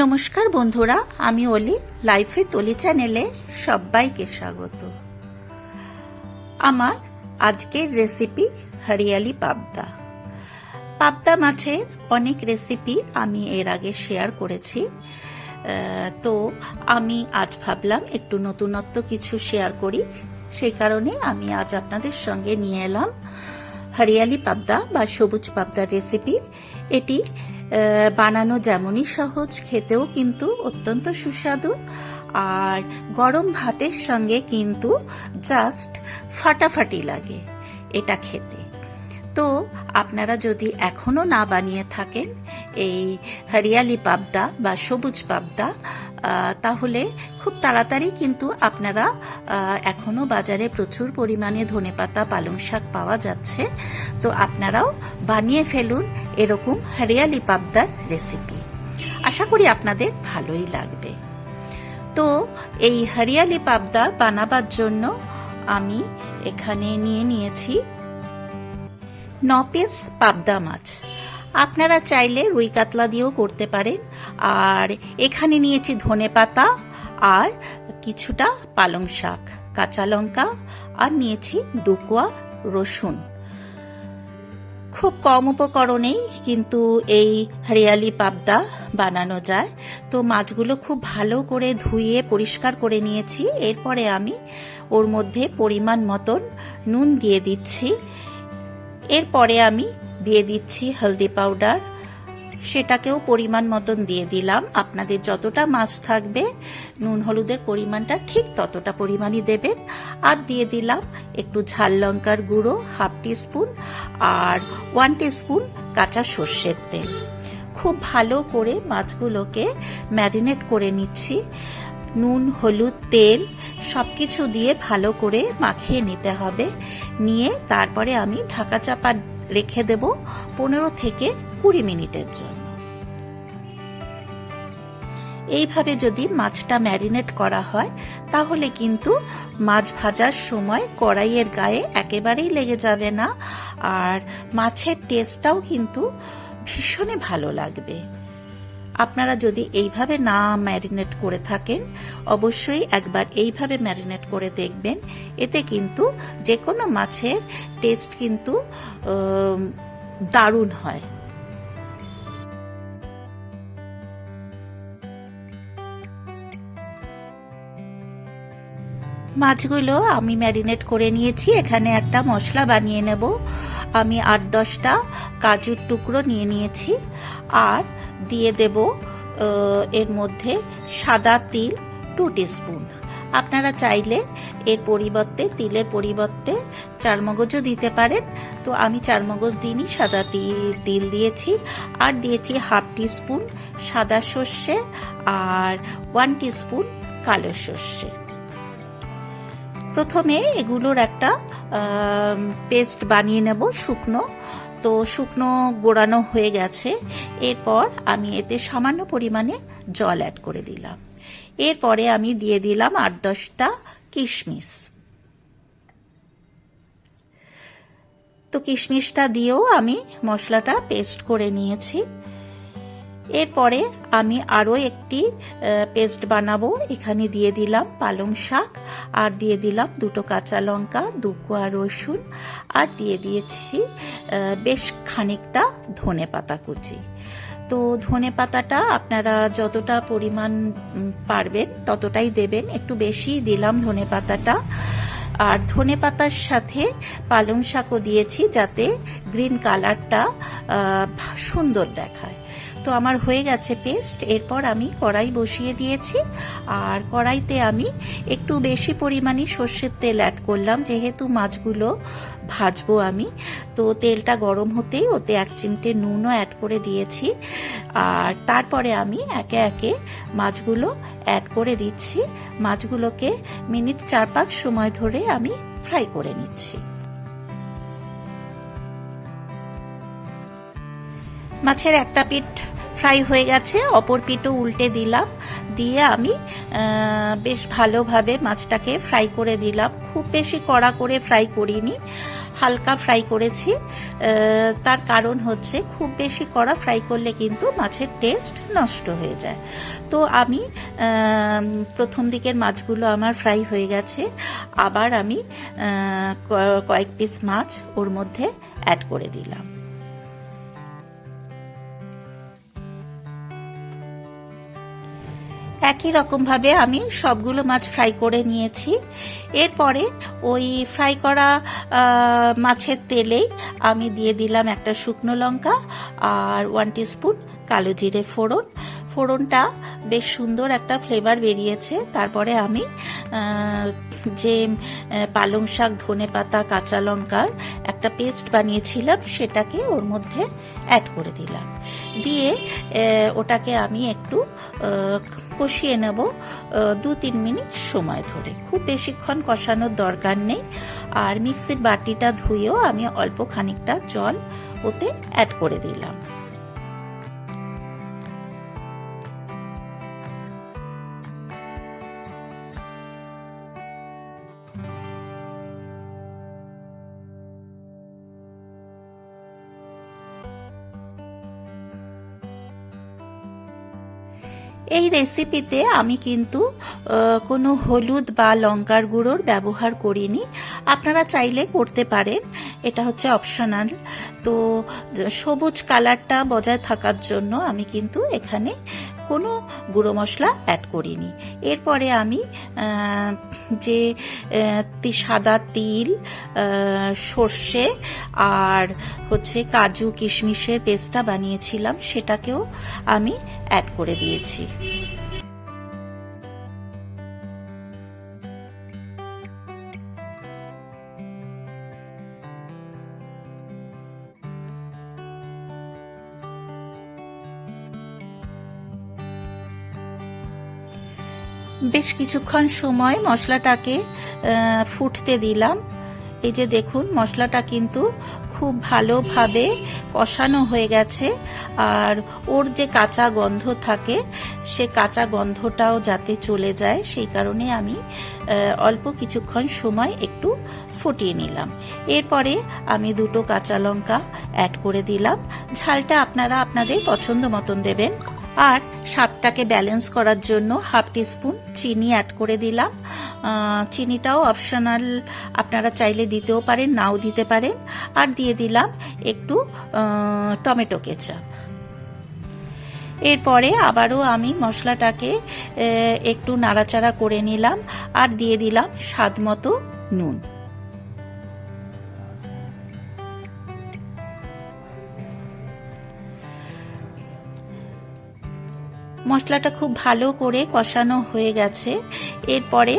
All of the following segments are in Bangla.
নমস্কার বন্ধুরা, আমি অলি লাইফে তলি চ্যানেলে সবাইকে স্বাগত। আমার আজকের রেসিপি হরিয়ালি পাবদা। পাবদা মাছের অনেক রেসিপি আমি এর আগে শেয়ার করেছি। তো আমি আজ ভাবলাম একটু নতুনত্ব কিছু শেয়ার করি। সেই কারণে আমি আজ আপনাদের সঙ্গে নিয়ে এলাম হরিয়ালি পাবদা বা সবুজ পাবদা রেসিপি এটি বানানো যেমনই সহজ, খেতেও কিন্তু অত্যন্ত সুস্বাদু। আর গরম ভাতের সঙ্গে কিন্তু জাস্ট ফাটাফাটি লাগে এটা খেতে। তো আপনারা যদি এখনও না বানিয়ে থাকেন এই হরিয়ালি পাবদা বা সবুজ পাবদা তাহলে খুব তাড়াতাড়ি কিন্তু আপনারা আহ, এখনও বাজারে প্রচুর পরিমাণে ধনেপাতা পালং শাক পাওয়া যাচ্ছে। তো আপনারাও বানিয়ে ফেলুন এরকম হরিয়ালি পাবদার রেসিপি। আশা করি আপনাদের ভালোই লাগবে। তো এই হরিয়ালি পাবদা বানাবার জন্য আমি এখানে নিয়ে নিয়েছি ন পিস পাবদা মাছ। আপনারা চাইলে রুই কাতলা দিয়েও করতে পারেন। আর এখানে নিয়েছি ধনে পাতা আর কিছুটা পালং শাক, কাঁচা লঙ্কা আর নিয়েছি দুকোয়া রসুন। খুব কম উপকরণেই কিন্তু এই হরিয়ালি পাবদা বানানো যায়। তো মাছগুলো খুব ভালো করে ধুয়ে পরিষ্কার করে নিয়েছি। এরপরে আমি ওর মধ্যে পরিমাণ মতন নুন দিয়ে দিচ্ছি। এরপরে আমি দিয়ে দিচ্ছি হলদি পাউডার। সেটাকেও পরিমাণ মতন দিয়ে দিলাম। আপনাদের যতটা মাছ থাকবে, নুন হলুদের পরিমাণটা ঠিক ততটা পরিমাণই দেবেন। আর দিয়ে দিলাম একটু ঝাল লঙ্কার গুঁড়ো, হাফ টিস্পুন আর ওয়ান টিস্পুন কাঁচা সর্ষের তেল। খুব ভালো করে মাছগুলোকে ম্যারিনেট করে নিচ্ছি। নুন, হলুদ, তেল সব কিছু দিয়ে ভালো করে মাখিয়ে নিতে হবে। নিয়ে তারপরে আমি ঢাকা চাপা রেখে দেব পনেরো থেকে কুড়ি মিনিটের জন্য। এইভাবে যদি মাছটা ম্যারিনেট করা হয়, তাহলে কিন্তু মাছ ভাজার সময় কড়াইয়ের গায়ে একেবারেই লেগে যাবে না, আর মাছের টেস্টটাও কিন্তু ভীষণই ভালো লাগবে। আপনারা যদি এইভাবে না ম্যারিনেট করে থাকেন, অবশ্যই একবার এইভাবে ম্যারিনেট করে দেখবেন। এতে কিন্তু যে কোনো মাছের টেস্ট কিন্তু দারুণ হয়। মাছগুলো আমি ম্যারিনেট করে নিয়েছি। এখানে একটা মশলা বানিয়ে নেব। আমি আট দশটা কাজুর টুকরো নিয়ে নিয়েছি। আর দিয়ে দেব এর মধ্যে সাদা তিল টু স্পুন আপনারা চাইলে এর পরিবর্তে, তিলের পরিবর্তে চারমগজও দিতে পারেন। তো আমি চারমগজ দিইনি, সাদা তিল তিল দিয়েছি। আর দিয়েছি হাফ স্পুন সাদা সর্ষে আর ওয়ান স্পুন কালো সর্ষে। প্রথমে এগুলোর একটা পেস্ট বানিয়ে নেব শুকনো। তো শুকনো গোড়ানো হয়ে গেছে। এরপর আমি এতে সামান্য পরিমাণে জল অ্যাড করে দিলাম। এরপরে আমি দিয়ে দিলাম আট দশটা কিশমিশ। তো কিশমিশটা দিয়েও আমি মশলাটা পেস্ট করে নিয়েছি। এরপরে আমি আরও একটি পেস্ট বানাবো। এখানে দিয়ে দিলাম পালং শাক, আর দিয়ে দিলাম দুটো কাঁচা লঙ্কা, দু কোয়া রসুন, আর দিয়ে দিয়েছি বেশ খানিকটা ধনে পাতা কুচি। তো ধনে পাতাটা আপনারা যতটা পরিমাণ পারবেন ততটাই দেবেন। একটু বেশি দিলাম ধনে পাতাটা। আর ধনে পাতার সাথে পালং শাকও দিয়েছি যাতে গ্রিন কালারটা সুন্দর দেখায়। তো আমার হয়ে গেছে পেস্ট। এরপর আমি কড়াই বসিয়ে দিয়েছি। আর কড়াইতে আমি একটু বেশি পরিমাণে সর্ষের তেল অ্যাড করলাম। যেহেতু মাছগুলো ভাজবো আমি, তো তেলটা গরম হতেই ওতে এক চিমটে নুনও অ্যাড করে দিয়েছি। আর তারপরে আমি একে একে মাছগুলো অ্যাড করে দিচ্ছি। মাছগুলোকে মিনিট চার পাঁচ সময় ধরে আমি ফ্রাই করে নিচ্ছি। মাছের একটা পিঠ ফ্রাই হয়ে গেছে, অপর পিঠও উল্টে দিলাম, দিয়ে আমি বেশ ভালোভাবে মাছটাকে ফ্রাই করে দিলাম। খুব বেশি কড়া করে ফ্রাই করিনি, হালকা ফ্রাই করেছি। তার কারণ হচ্ছে খুব বেশি কড়া ফ্রাই করলে কিন্তু মাছের টেস্ট নষ্ট হয়ে যায়। তো আমি প্রথম দিকের মাছগুলো আমার ফ্রাই হয়ে গেছে। আবার আমি কয়েক পিস মাছ ওর মধ্যে অ্যাড করে দিলাম। একই রকমভাবে আমি সবগুলো মাছ ফ্রাই করে নিয়েছি। এরপরে ওই ফ্রাই করা মাছের তেলেই আমি দিয়ে দিলাম একটা শুকনো লঙ্কা আর ওয়ান স্পুন কালো জিরে ফোড়ন। ফোড়নটা বেশ সুন্দর একটা ফ্লেভার বেরিয়েছে। তারপরে আমি যে পালং শাক, ধনে পাতা, কাঁচা লঙ্কার একটা পেস্ট বানিয়েছিলাম, সেটাকে ওর মধ্যে অ্যাড করে দিলাম। দিয়ে ওটাকে আমি একটু কষিয়ে নেব দু তিন মিনিট সময় ধরে। খুব বেশিক্ষণ কষানোর দরকার নেই। আর মিক্সির বাটিটা ধুয়েও আমি অল্প খানিকটা জল ওতে অ্যাড করে দিলাম। এই রেসিপিতে আমি কিন্তু কোনো হলুদ বা লঙ্কার গুঁড়োর ব্যবহার করিনি। আপনারা চাইলে করতে পারেন। এটা হচ্ছে অপশনাল তো, সবুজ কালারটা বজায় থাকার জন্য আমি কিন্তু এখানে কোনো গুঁড়ো মশলা অ্যাড করিনি। এরপরে আমি যে সাদা তিল সর্ষে আর হচ্ছে কাজু কিশমিশের পেস্টটা বানিয়েছিলাম, সেটাকেও আমি অ্যাড করে দিয়েছি। বেশ কিছুক্ষণ সময় মশলাটাকে ফুটতে দিলাম। এই যে দেখুন, মশলাটা কিন্তু খুব ভালোভাবে কষানো হয়ে গেছে। আর ওর যে কাঁচা গন্ধ থাকে, সে কাঁচা গন্ধটাও যাতে চলে যায়, সেই কারণে আমি অল্প কিছুক্ষণ সময় একটু ফুটিয়ে নিলাম। এরপরে আমি দুটো কাঁচা লঙ্কা অ্যাড করে দিলাম। ঝালটা আপনারা আপনাদের পছন্দ মতন দেবেন। আর স্বাদটাকে ব্যালেন্স করার জন্য হাফ টিস্পুন চিনি অ্যাড করে দিলাম। চিনিটাও অপশনাল আপনারা চাইলে দিতেও পারেন, নাও দিতে পারেন। আর দিয়ে দিলাম একটু টমেটো কেচাপ এরপরে আবারও আমি মশলাটাকে একটু নাড়াচাড়া করে নিলাম। আর দিয়ে দিলাম স্বাদ মতো নুন। মশলাটা খুব ভালো করে কষানো হয়ে গেছে। এরপরে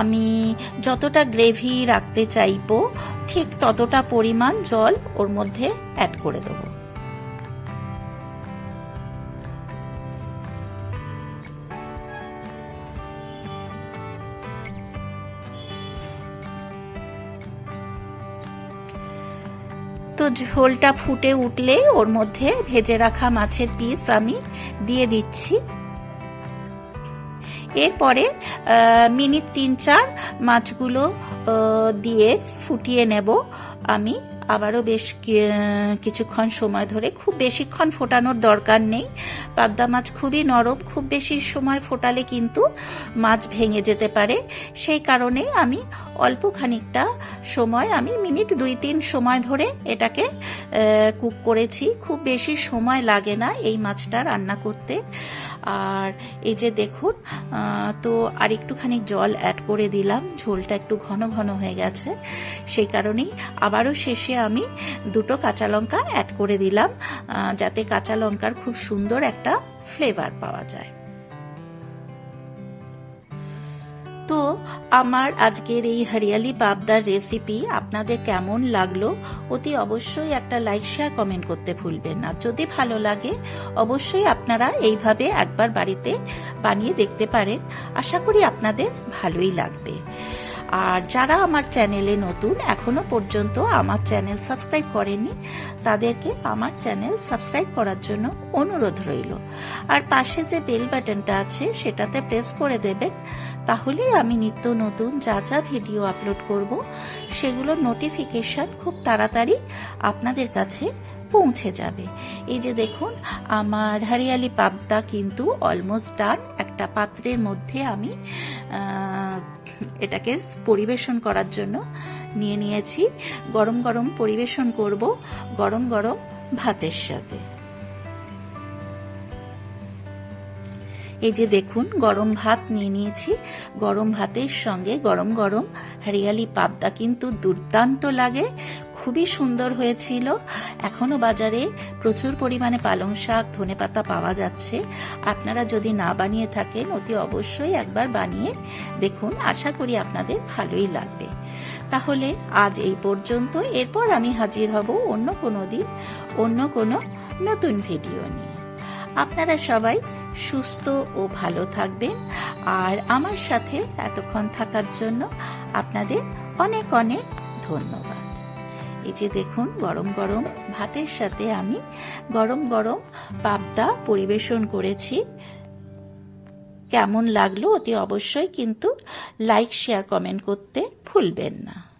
আমি যতটা গ্রেভি রাখতে চাইব, ঠিক ততটা পরিমাণ জল ওর মধ্যে অ্যাড করে দেবো। তো ঝোলটা ফুটে উঠলে ওর মধ্যে ভেজে রাখা মাছের পিস আমি দিয়ে দিচ্ছি। এরপরে মিনিট তিন চার মাছগুলো দিয়ে ফুটিয়ে নেব আমি। আবারও বেশ কিছুক্ষণ সময় ধরে খুব বেশিক্ষণ ফোটানোর দরকার নেই। পাবদা মাছ খুবই নরম, খুব বেশি সময় ফোটালে কিন্তু মাছ ভেঙে যেতে পারে। সেই কারণে আমি অল্প খানিকটা সময়, আমি মিনিট দুই তিন সময় ধরে এটাকে কুক করেছি। খুব বেশি সময় লাগে না এই মাছটা রান্না করতে। আর এই যে দেখুন তো আর একটুখানি জল অ্যাড করে দিলাম। ঝোলটা একটু ঘন ঘন হয়ে গেছে। সেই কারণেই আবারও শেষে আমি দুটো কাঁচা লঙ্কা অ্যাড করে দিলাম যাতে কাঁচা লঙ্কার খুব সুন্দর একটা ফ্লেভার পাওয়া যায়। আমার আজকের এই হরিয়ালি পাবদার রেসিপি আপনাদের কেমন লাগল অতি অবশ্যই একটা লাইক শেয়ার কমেন্ট করতে ভুলবেন না। যদি ভালো লাগে, অবশ্যই আপনারা এইভাবে একবার বাড়িতে বানিয়ে দেখতে পারেন। আশা করি আপনাদের ভালোই লাগবে। আর যারা আমার চ্যানেলে নতুন, এখনও পর্যন্ত আমার চ্যানেল সাবস্ক্রাইব করেনি তাদেরকে আমার চ্যানেল সাবস্ক্রাইব করার জন্য অনুরোধ রইল। আর পাশে যে বেল বাটনটা আছে, সেটাতে প্রেস করে দেবেন। তাহলে আমি নিত্য নতুন যা যা ভিডিও আপলোড করব, সেগুলোর নোটিফিকেশন খুব তাড়াতাড়ি আপনাদের কাছে পৌঁছে যাবে। এই যে দেখুন, আমার হরিয়ালি পাবদা কিন্তু অলমোস্ট ডান একটা পাত্রের মধ্যে আমি এটাকে পরিবেশন করার জন্য নিয়ে নিয়েছি। গরম গরম পরিবেশন করব গরম গরম ভাতের সাথে। এই যে দেখুন, গরম ভাত নিয়ে নিয়েছি। গরম ভাতের সঙ্গে গরম গরম হরিয়ালি পাবদা কিন্তু দুর্দান্ত লাগে। খুবই সুন্দর হয়েছিল। এখনও বাজারে প্রচুর পরিমাণে পালং শাক ধনেপাতা পাওয়া যাচ্ছে। আপনারা যদি না বানিয়ে থাকেন, অতি অবশ্যই একবার বানিয়ে দেখুন। আশা করি আপনাদের ভালোই লাগবে। তাহলে আজ এই পর্যন্ত। এরপর আমি হাজির হব অন্য কোনো দিন, অন্য কোনো নতুন ভিডিও নিয়ে। আপনারা সবাই সুস্থ ও ভালো থাকবেন। আর আমার সাথে এতক্ষণ থাকার জন্য আপনাদের অনেক অনেক ধন্যবাদ। এই যে দেখুন, গরম গরম ভাতের সাথে আমি গরম গরম পাবদা পরিবেশন করেছি। কেমন লাগল অতি অবশ্যই কিন্তু লাইক, শেয়ার, কমেন্ট করতে ভুলবেন না।